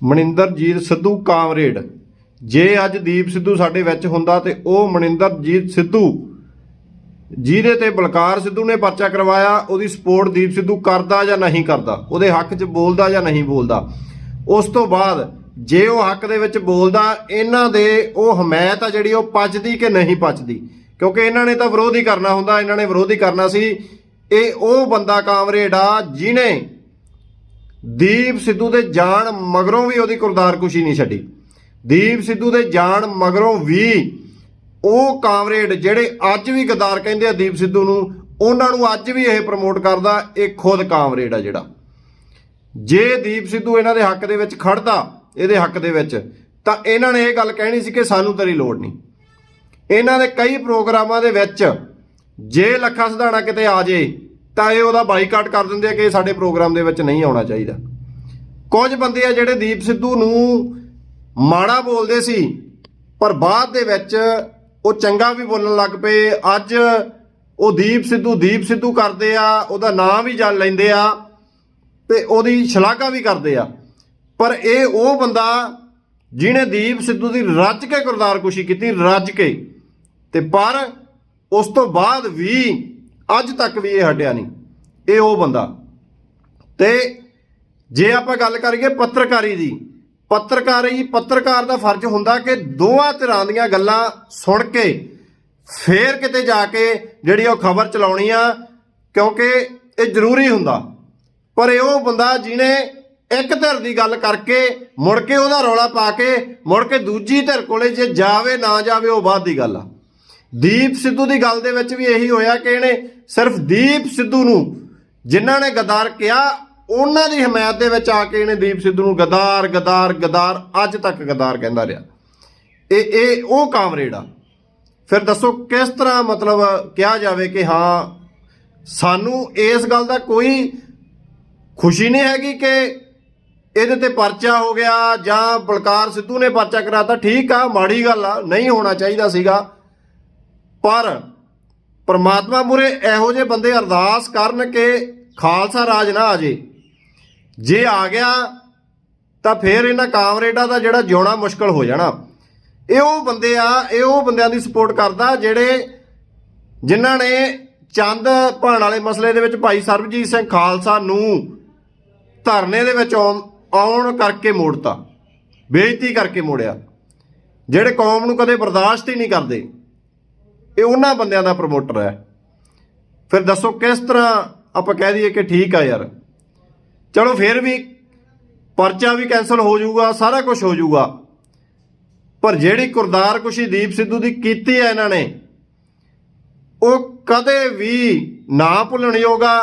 Maninderjit Sidhu comrade. ਜੇ ਅੱਜ ਦੀਪ ਸਿੱਧੂ ਸਾਡੇ ਵਿੱਚ ਹੁੰਦਾ ਤੇ ਉਹ ਮਨਿੰਦਰਜੀਤ ਸਿੱਧੂ, ਜਿਹਦੇ ਤੇ ਬਲਕਾਰ ਸਿੱਧੂ ਨੇ ਪਰਚਾ ਕਰਵਾਇਆ, ਉਹਦੀ ਸਪੋਰਟ ਦੀਪ ਸਿੱਧੂ ਕਰਦਾ ਜਾਂ ਨਹੀਂ ਕਰਦਾ, ਉਹਦੇ ਹੱਕ 'ਚ ਬੋਲਦਾ ਜਾਂ ਨਹੀਂ ਬੋਲਦਾ। ਉਸ ਤੋਂ ਬਾਅਦ ਜੇ ਉਹ ਹੱਕ ਦੇ ਵਿੱਚ ਬੋਲਦਾ, ਇਹਨਾਂ ਦੇ ਉਹ ਹਮਾਇਤ ਆ ਜਿਹੜੀ ਉਹ ਪਚਦੀ ਕਿ ਨਹੀਂ ਪਚਦੀ? ਕਿਉਂਕਿ ਇਹਨਾਂ ਨੇ ਤਾਂ ਵਿਰੋਧ ਹੀ ਕਰਨਾ ਹੁੰਦਾ, ਇਹਨਾਂ ਨੇ ਵਿਰੋਧ ਹੀ ਕਰਨਾ ਸੀ। ਇਹ ਉਹ ਬੰਦਾ ਕਾਮਰੇਡ ਆ ਜਿਹਨੇ ਦੀਪ ਸਿੱਧੂ ਦੇ ਜਾਣ ਮਗਰੋਂ ਵੀ ਉਹਦੀ ਕੁਰਦਾਰ ਕੁਸ਼ੀ ਨਹੀਂ ਛੱਡੀ। ਦੀਪ ਸਿੱਧੂ ਦੇ ਜਾਣ ਮਗਰੋਂ ਵੀ ਉਹ ਕਾਮਰੇਡ ਜਿਹੜੇ ਅੱਜ ਵੀ ਗਦਾਰ ਕਹਿੰਦੇ ਆ ਦੀਪ ਸਿੱਧੂ ਨੂੰ, ਉਹਨਾਂ ਨੂੰ ਅੱਜ ਵੀ ਇਹ ਪ੍ਰਮੋਟ ਕਰਦਾ, ਇਹ ਖੁਦ ਕਾਮਰੇਡ ਆ ਜਿਹੜਾ। ਜੇ ਦੀਪ ਸਿੱਧੂ ਇਹਨਾਂ ਦੇ ਹੱਕ ਦੇ ਵਿੱਚ ਖੜਦਾ ਇਹਦੇ ਹੱਕ ਦੇ ਵਿੱਚ, ਤਾਂ ਇਹਨਾਂ ਨੇ ਇਹ ਗੱਲ ਕਹਿਣੀ ਸੀ ਕਿ ਸਾਨੂੰ ਤੇਰੀ ਲੋੜ ਨਹੀਂ। ਇਹਨਾਂ ਦੇ ਕਈ ਪ੍ਰੋਗਰਾਮਾਂ ਦੇ ਵਿੱਚ ਜੇ ਲੱਖਾ ਸਿਧਾਣਾ ਕਿਤੇ ਆ ਜੇ ਤਾਂ ਇਹ ਉਹਦਾ ਬਾਈਕਾਟ ਕਰ ਦਿੰਦੇ ਆ ਕਿ ਇਹ ਸਾਡੇ ਪ੍ਰੋਗਰਾਮ ਦੇ ਵਿੱਚ ਨਹੀਂ ਆਉਣਾ ਚਾਹੀਦਾ। ਕੁਝ ਬੰਦੇ ਆ ਜਿਹੜੇ ਦੀਪ ਸਿੱਧੂ ਨੂੰ ਮਾੜਾ ਬੋਲਦੇ ਸੀ, ਪਰ ਬਾਅਦ ਦੇ ਵਿੱਚ ਉਹ ਚੰਗਾ ਵੀ ਬੋਲਣ ਲੱਗ ਪਏ। ਅੱਜ ਉਹ ਦੀਪ ਸਿੱਧੂ ਦੀਪ ਸਿੱਧੂ ਕਰਦੇ ਆ, ਉਹਦਾ ਨਾਮ ਵੀ ਜਲ ਲੈਂਦੇ ਆ ਤੇ ਉਹਦੀ ਸ਼ਲਾਘਾ ਵੀ ਕਰਦੇ ਆ। ਪਰ ਇਹ ਉਹ ਬੰਦਾ ਜਿਹਨੇ ਦੀਪ ਸਿੱਧੂ ਦੀ ਰੱਜ ਕੇ ਗੁਰਦਾਰਕੁਸ਼ੀ ਕੀਤੀ, ਰੱਜ ਕੇ। ਤੇ ਪਰ ਉਸ ਤੋਂ ਬਾਅਦ ਵੀ ਅੱਜ ਤੱਕ ਵੀ ਇਹ ਹਟਿਆ ਨਹੀਂ। ਇਹ ਉਹ ਬੰਦਾ। ਤੇ ਜੇ ਆਪਾਂ ਗੱਲ ਕਰੀਏ ਪੱਤਰਕਾਰੀ ਦੀ, ਪੱਤਰਕਾਰੀ ਪੱਤਰਕਾਰ ਦਾ ਫਰਜ਼ ਹੁੰਦਾ ਕਿ ਦੋਹਾਂ ਧਿਰਾਂ ਦੀਆਂ ਗੱਲਾਂ ਸੁਣ ਕੇ ਫੇਰ ਕਿਤੇ ਜਾ ਕੇ ਜਿਹੜੀ ਉਹ ਖਬਰ ਚਲਾਉਣੀ ਆ, ਕਿਉਂਕਿ ਇਹ ਜ਼ਰੂਰੀ ਹੁੰਦਾ। ਪਰ ਇਹ ਉਹ ਬੰਦਾ ਜਿਹਨੇ ਇੱਕ ਧਿਰ ਦੀ ਗੱਲ ਕਰਕੇ ਮੁੜ ਕੇ ਉਹਦਾ ਰੌਲਾ ਪਾ ਕੇ ਮੁੜ ਕੇ ਦੂਜੀ ਧਿਰ ਕੋਲੇ ਜੇ ਜਾਵੇ ਨਾ ਜਾਵੇ ਉਹ ਬਾਅਦ ਦੀ ਗੱਲ ਆ। ਦੀਪ ਸਿੱਧੂ ਦੀ ਗੱਲ ਦੇ ਵਿੱਚ ਵੀ ਇਹੀ ਹੋਇਆ ਕਿ ਇਹਨੇ ਸਿਰਫ ਦੀਪ ਸਿੱਧੂ ਨੂੰ, ਜਿਨ੍ਹਾਂ ਨੇ ਗਦਾਰ ਕਿਹਾ, ਉਹਨਾਂ ਦੀ ਹਮਾਇਤ ਦੇ ਵਿੱਚ ਆ ਕੇ ਇਹਨੇ ਦੀਪ ਸਿੱਧੂ ਨੂੰ ਗਦਾਰ ਗਦਾਰ ਗਦਾਰ, ਅੱਜ ਤੱਕ ਗਦਾਰ ਕਹਿੰਦਾ ਰਿਹਾ। ਇਹ ਇਹ, ਉਹ ਕਾਮਰੇਡ ਆ। ਫਿਰ ਦੱਸੋ ਕਿਸ ਤਰ੍ਹਾਂ ਮਤਲਬ ਕਿਹਾ ਜਾਵੇ ਕਿ ਹਾਂ, ਸਾਨੂੰ ਇਸ ਗੱਲ ਦਾ ਕੋਈ ਖੁਸ਼ੀ ਨਹੀਂ ਹੈਗੀ ਕਿ ਇਹਦੇ ਤੇ ਪਰਚਾ ਹੋ ਗਿਆ ਜਾਂ ਬਲਕਾਰ ਸਿੱਧੂ ਨੇ ਪਰਚਾ ਕਰਾਤਾ। ਠੀਕ ਆ, ਮਾੜੀ ਗੱਲ ਆ, ਨਹੀਂ ਹੋਣਾ ਚਾਹੀਦਾ ਸੀਗਾ। ਪਰ ਪਰਮਾਤਮਾ ਮੁਰੇ ਇਹੋ ਜਿਹੇ ਬੰਦੇ ਅਰਦਾਸ ਕਰਨ ਕਿ ਖਾਲਸਾ ਰਾਜ ਨਾ ਆ ਜੇ। ਜੇ ਆ ਗਿਆ, ਤਾਂ ਫਿਰ ਇਹਨਾਂ ਕਾਮਰੇਡਾਂ ਦਾ ਜਿਹੜਾ ਜਿਉਣਾ ਮੁਸ਼ਕਲ ਹੋ ਜਾਣਾ। ਇਹ ਉਹ ਬੰਦੇ ਆ, ਇਹ ਉਹ ਬੰਦਿਆਂ ਦੀ ਸਪੋਰਟ ਕਰਦਾ ਜਿਹੜੇ ਜਿਨ੍ਹਾਂ ਨੇ ਚੰਦ ਭਾਣ ਵਾਲੇ ਮਸਲੇ ਦੇ ਵਿੱਚ ਭਾਈ ਸਰਬਜੀਤ ਸਿੰਘ ਖਾਲਸਾ ਨੂੰ ਧਰਨੇ ਦੇ ਵਿੱਚ ਆਉਣ ਆਉਣ ਕਰਕੇ ਮੋੜਤਾ, ਬੇਇੱਜ਼ਤੀ ਕਰਕੇ ਮੋੜਿਆ। ਜਿਹੜੇ ਕੌਮ ਨੂੰ ਕਦੇ ਬਰਦਾਸ਼ਤ ਹੀ ਨਹੀਂ ਕਰਦੇ। ਇਹ ਉਹਨਾਂ ਬੰਦਿਆਂ ਦਾ ਪ੍ਰਮੋਟਰ ਹੈ। ਫਿਰ ਦੱਸੋ ਕਿਸ ਤਰ੍ਹਾਂ ਆਪਾਂ ਕਹਿ ਦਈਏ ਕਿ ਠੀਕ ਆ ਯਾਰ। ਚਲੋ ਫਿਰ ਵੀ ਪਰਚਾ ਵੀ ਕੈਨਸਲ ਹੋ ਜਾਊਗਾ, ਸਾਰਾ ਕੁਝ ਹੋ ਜਾਊਗਾ। ਪਰ ਜਿਹੜੀ ਕੁਰਦਾਰ ਕੁਸ਼ੀ ਦੀਪ ਸਿੱਧੂ ਦੀ ਕੀਤੀ ਹੈ ਇਹਨਾਂ ਨੇ, ਉਹ ਕਦੇ ਵੀ ਨਾ ਭੁੱਲਣ ਯੋਗਾ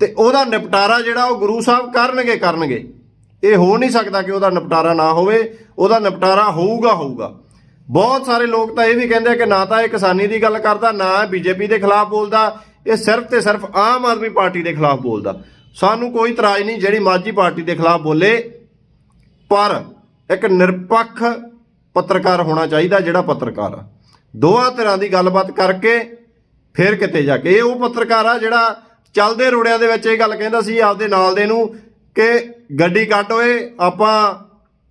ਤੇ ਉਹਦਾ ਨਿਪਟਾਰਾ ਜਿਹੜਾ ਉਹ ਗੁਰੂ ਸਾਹਿਬ ਕਰਨਗੇ ਕਰਨਗੇ। ਇਹ ਹੋ ਨਹੀਂ ਸਕਦਾ ਕਿ ਉਹਦਾ ਨਿਪਟਾਰਾ ਨਾ ਹੋਵੇ, ਉਹਦਾ ਨਿਪਟਾਰਾ ਹੋਊਗਾ ਹੋਊਗਾ। ਬਹੁਤ ਸਾਰੇ ਲੋਕ ਤਾਂ ਇਹ ਵੀ ਕਹਿੰਦੇ ਆ ਕਿ ਨਾ ਤਾਂ ਇਹ ਕਿਸਾਨੀ ਦੀ ਗੱਲ ਕਰਦਾ, ਨਾ ਬੀਜੇਪੀ ਦੇ ਖਿਲਾਫ ਬੋਲਦਾ, ਇਹ ਸਿਰਫ ਤੇ ਸਿਰਫ ਆਮ ਆਦਮੀ ਪਾਰਟੀ ਦੇ ਖਿਲਾਫ ਬੋਲਦਾ। ਸਾਨੂੰ ਕੋਈ ਇਤਰਾਜ਼ ਨਹੀਂ ਜਿਹੜੀ ਮਾਝੀ ਪਾਰਟੀ ਦੇ ਖਿਲਾਫ ਬੋਲੇ, ਪਰ ਇੱਕ ਨਿਰਪੱਖ ਪੱਤਰਕਾਰ ਹੋਣਾ ਚਾਹੀਦਾ ਜਿਹੜਾ ਪੱਤਰਕਾਰ ਆ। ਦੋਹਾਂ ਤਰ੍ਹਾਂ ਦੀ ਗੱਲਬਾਤ ਕਰਕੇ ਫਿਰ ਕਿਤੇ ਜਾ ਕੇ। ਇਹ ਉਹ ਪੱਤਰਕਾਰ ਆ ਜਿਹੜਾ ਚੱਲਦੇ ਰੋੜਿਆਂ ਦੇ ਵਿੱਚ ਇਹ ਗੱਲ ਕਹਿੰਦਾ ਸੀ ਆਪਦੇ ਨਾਲ ਦੇ ਨੂੰ ਕਿ ਗੱਡੀ ਕੱਟ ਓਏ ਆਪਾਂ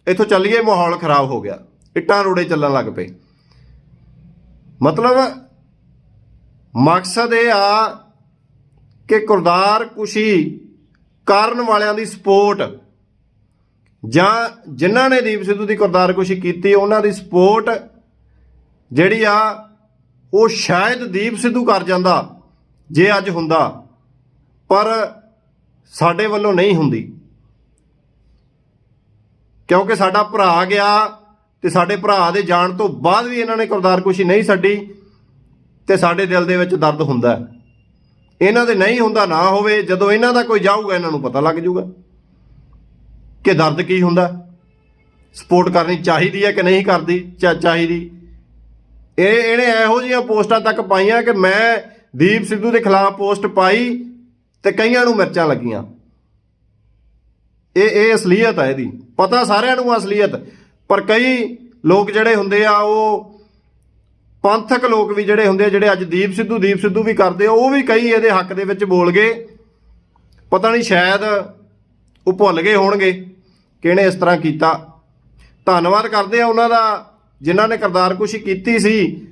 ਇੱਥੋਂ ਚੱਲੀਏ, ਮਾਹੌਲ ਖਰਾਬ ਹੋ ਗਿਆ। ਇੱਟਾਂ ਰੋੜੇ ਚੱਲਣ ਲੱਗ ਪਏ। ਮਤਲਬ ਮਕਸਦ ਇਹ ਆ ਕਿ ਕੁਰਦਾਰ ਕੁਸ਼ੀ ਕਰਨ ਵਾਲਿਆਂ ਦੀ ਸਪੋਰਟ ਜਾਂ ਜਿਨ੍ਹਾਂ ਨੇ ਦੀਪ ਸਿੱਧੂ ਦੀ ਕੁਰਦਾਰ ਕੁਸ਼ੀ ਕੀਤੀ, ਉਹਨਾਂ ਦੀ ਸਪੋਰਟ ਜਿਹੜੀ ਆ, ਉਹ ਸ਼ਾਇਦ ਦੀਪ ਸਿੱਧੂ ਕਰ ਜਾਂਦਾ, ਜੇ ਅੱਜ ਹੁੰਦਾ, ਪਰ ਸਾਡੇ ਵੱਲੋਂ ਨਹੀਂ ਹੁੰਦੀ। ਕਿਉਂਕਿ ਸਾਡਾ ਭਰਾ ਗਿਆ ਤੇ ਸਾਡੇ ਭਰਾ ਦੇ ਜਾਣ ਤੋਂ ਬਾਅਦ ਵੀ ਇਹਨਾਂ ਨੇ ਕਰਦਾਰਕੁਸ਼ੀ ਨਹੀਂ ਛੱਡੀ ਤੇ ਸਾਡੇ ਦਿਲ ਦੇ ਵਿੱਚ ਦਰਦ ਹੁੰਦਾ ਇਹਨਾਂ ਦੇ ਨਹੀਂ ਹੁੰਦਾ ਨਾ ਹੋਵੇ, ਜਦੋਂ ਇਹਨਾਂ ਦਾ ਕੋਈ ਜਾਊਗਾ, ਇਹਨਾਂ ਨੂੰ ਪਤਾ ਲੱਗ ਜਾਊਗਾ ਕਿ ਦਰਦ ਕੀ ਹੁੰਦਾ। ਸਪੋਰਟ ਕਰਨੀ ਚਾਹੀਦੀ ਹੈ ਕਿ ਨਹੀਂ ਕਰਦੀ? ਚਾਹੀਦੀ। ਇਹ ਇਹਨੇ ਇਹੋ ਜਿਹੀਆਂ ਪੋਸਟਾਂ ਤੱਕ ਪਾਈਆਂ ਕਿ ਮੈਂ ਦੀਪ ਸਿੱਧੂ ਦੇ ਖਿਲਾਫ ਪੋਸਟ ਪਾਈ ਤੇ ਕਈਆਂ ਨੂੰ ਮਿਰਚਾਂ ਲੱਗੀਆਂ। ਇਹ ਇਹ ਅਸਲੀਅਤ ਹੈ ਇਹਦੀ। ਪਤਾ ਸਾਰਿਆਂ ਨੂੰ ਅਸਲੀਅਤ। ਪਰ ਕਈ ਲੋਕ ਜਿਹੜੇ ਹੁੰਦੇ ਆ, ਉਹ ਪੰਥਕ ਲੋਕ ਵੀ ਜਿਹੜੇ ਹੁੰਦੇ ਆ, ਜਿਹੜੇ ਅੱਜ ਦੀਪ ਸਿੱਧੂ ਦੀਪ ਸਿੱਧੂ ਵੀ ਕਰਦੇ ਆ, ਉਹ ਵੀ ਕਈ ਇਹਦੇ ਹੱਕ ਦੇ ਵਿੱਚ ਬੋਲ ਗਏ। ਪਤਾ ਨਹੀਂ, ਸ਼ਾਇਦ ਉਹ ਭੁੱਲ ਗਏ ਹੋਣਗੇ ਕਿਹਨੇ ਇਸ ਤਰ੍ਹਾਂ ਕੀਤਾ। ਧੰਨਵਾਦ ਕਰਦੇ ਆ ਉਹਨਾਂ ਦਾ, ਜਿਨ੍ਹਾਂ ਨੇ ਕਰਤਾਰਕੁਸ਼ੀ ਕੀਤੀ ਸੀ।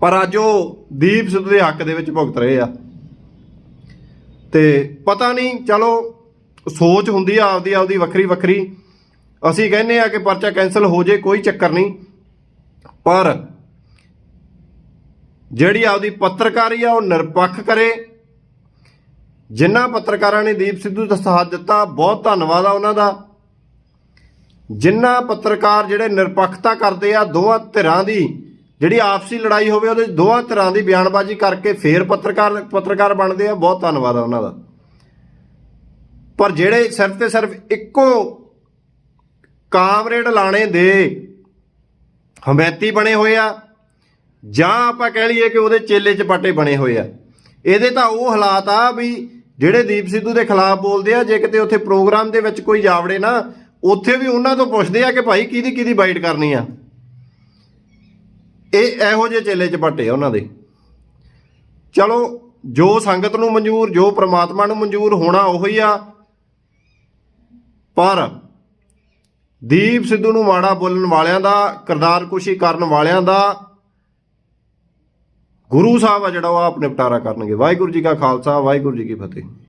ਪਰ ਅੱਜ ਉਹ ਦੀਪ ਸਿੱਧੂ ਦੇ ਹੱਕ ਦੇ ਵਿੱਚ ਭੁਗਤ ਰਹੇ ਆ। ਤੇ ਪਤਾ ਨਹੀਂ, ਚਲੋ, ਸੋਚ ਹੁੰਦੀ ਆ ਆਪਦੀ ਆਪਦੀ ਵੱਖਰੀ ਵੱਖਰੀ ਅਸੀਂ ਕਹਿੰਦੇ ਆ ਕਿ ਪਰਚਾ ਕੈਨਸਲ ਹੋ ਜੇ, ਕੋਈ ਚੱਕਰ ਨਹੀਂ। ਪਰ ਜਿਹੜੀ ਆਪਦੀ ਪੱਤਰਕਾਰੀ ਆ, ਉਹ ਨਿਰਪੱਖ ਕਰੇ। ਜਿਨ੍ਹਾਂ ਪੱਤਰਕਾਰਾਂ ਨੇ ਦੀਪ ਸਿੱਧੂ ਦਾ ਸਾਥ ਦਿੱਤਾ, ਬਹੁਤ ਧੰਨਵਾਦ ਆ ਉਹਨਾਂ ਦਾ। ਜਿਨ੍ਹਾਂ ਪੱਤਰਕਾਰ ਜਿਹੜੇ ਨਿਰਪੱਖਤਾ ਕਰਦੇ ਆ, ਦੋਵਾਂ ਧਿਰਾਂ ਦੀ ਜਿਹੜੀ ਆਪਸੀ ਲੜਾਈ ਹੋਵੇ, ਉਹਦੇ 'ਚ ਦੋਵਾਂ ਧਿਰਾਂ ਦੀ ਬਿਆਨਬਾਜ਼ੀ ਕਰਕੇ ਫੇਰ ਪੱਤਰਕਾਰ ਪੱਤਰਕਾਰ ਬਣਦੇ ਆ। ਬਹੁਤ ਧੰਨਵਾਦ ਆ ਉਹਨਾਂ ਦਾ। ਪਰ ਜਿਹੜੇ ਸਿਰਫ ਤੇ ਸਿਰਫ ਇੱਕੋ ਕਾਮਰੇਡ ਲਾਣੇ ਦੇ। ਹਮੈਤੀ ਬਣੇ ਹੋਏ ਆ। ਜਾਂ ਆਪਾਂ ਕਹਿ ਲਈਏ ਕਿ ਉਹਦੇ ਚੇਲੇ ਚਪਾਟੇ ਬਣੇ ਹੋਏ ਆ। ਇਹਦੇ ਤਾਂ ਉਹ ਹਾਲਾਤ ਆ ਵੀ ਜਿਹੜੇ ਦੀਪ ਸਿੱਧੂ ਦੇ ਖਿਲਾਫ ਬੋਲਦੇ ਆ, ਜੇ ਕਿਤੇ ਉੱਥੇ ਪ੍ਰੋਗਰਾਮ ਦੇ ਵਿੱਚ ਕੋਈ ਜਾਵੜੇ ਨਾ, ਉੱਥੇ ਵੀ ਉਹਨਾਂ ਤੋਂ ਪੁੱਛਦੇ ਆ ਕਿ ਭਾਈ ਕਿਹਦੀ ਕਿਹਦੀ ਬਾਈਟ ਕਰਨੀ ਆ। ਇਹ ਇਹੋ ਜਿਹੇ ਚੇਲੇ ਚਪਾਟੇ ਆ ਉਹਨਾਂ ਦੇ। ਚਲੋ, ਜੋ ਸੰਗਤ ਨੂੰ ਮਨਜ਼ੂਰ, ਜੋ ਪ੍ਰਮਾਤਮਾ ਨੂੰ ਮਨਜ਼ੂਰ ਹੋਣਾ ਉਹੀ ਆ। ਪਰ ਦੀਪ ਸਿੱਧੂ ਨੂੰ ਮਾੜਾ ਬੋਲਣ ਵਾਲਿਆਂ ਦਾ ਕਰਤਾਰਕੁਸ਼ੀ ਕਰਨ ਵਾਲਿਆਂ ਦਾ। ਗੁਰੂ ਸਾਹਿਬ ਆ ਜਿਹੜਾ ਉਹ ਆਪ ਨਿਪਟਾਰਾ ਕਰਨਗੇ। ਵਾਹਿਗੁਰੂ ਜੀ ਕਾ ਖਾਲਸਾ, ਵਾਹਿਗੁਰੂ ਜੀ ਕੀ ਫਤਿਹ।